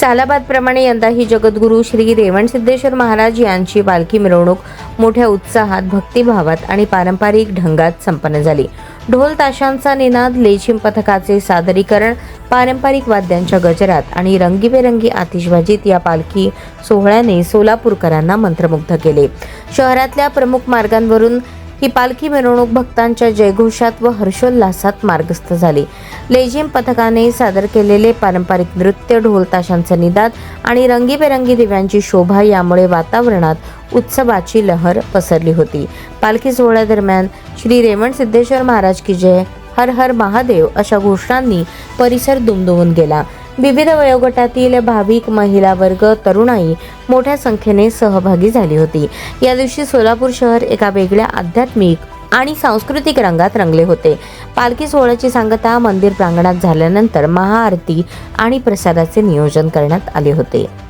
सालाबादप्रमाणे यंदाही जगद्गुरू श्री रेवणसिद्धेश्वर महाराज यांची पालखी मिरवणूक मोठ्या उत्साहात भक्तिभावात आणि पारंपरिक ढंगात संपन्न झाली. ढोल ताशांचा निनाद लेझिम पथकाचे सादरीकरण पारंपरिक वाद्यांच्या गजरात आणि रंगीबेरंगी आतिषबाजीत या पालखी सोहळ्याने सोलापूरकरांना मंत्रमुग्ध केले. शहरातल्या प्रमुख मार्गांवरून ही पालखी मिरवणूक भक्तांच्या जयघोषात व हर्षोल्लासात मार्गस्थ झाली. लेझिम पथकाने सादर केलेले पारंपरिक नृत्य ढोल ताशांचा निदाद आणि रंगीबेरंगी दिव्यांची शोभा यामुळे वातावरणात उत्सवाची लहर पसरली होती. पालखी सोहळ्यादरम्यान श्री रेवण सिद्धेश्वर महाराज की जय हर हर महादेव अशा घोषणांनी परिसर दुमदुमून गेला. विविध वयोगटातील भाविक महिला वर्ग तरुणाई मोठ्या संख्येने सहभागी झाली होती. या दिवशी सोलापूर शहर एका वेगळ्या आध्यात्मिक आणि सांस्कृतिक रंगात रंगले होते. पालखी सोहळ्याची सांगता मंदिर प्रांगणात झाल्यानंतर महाआरती आणि प्रसादाचे नियोजन करण्यात आले होते.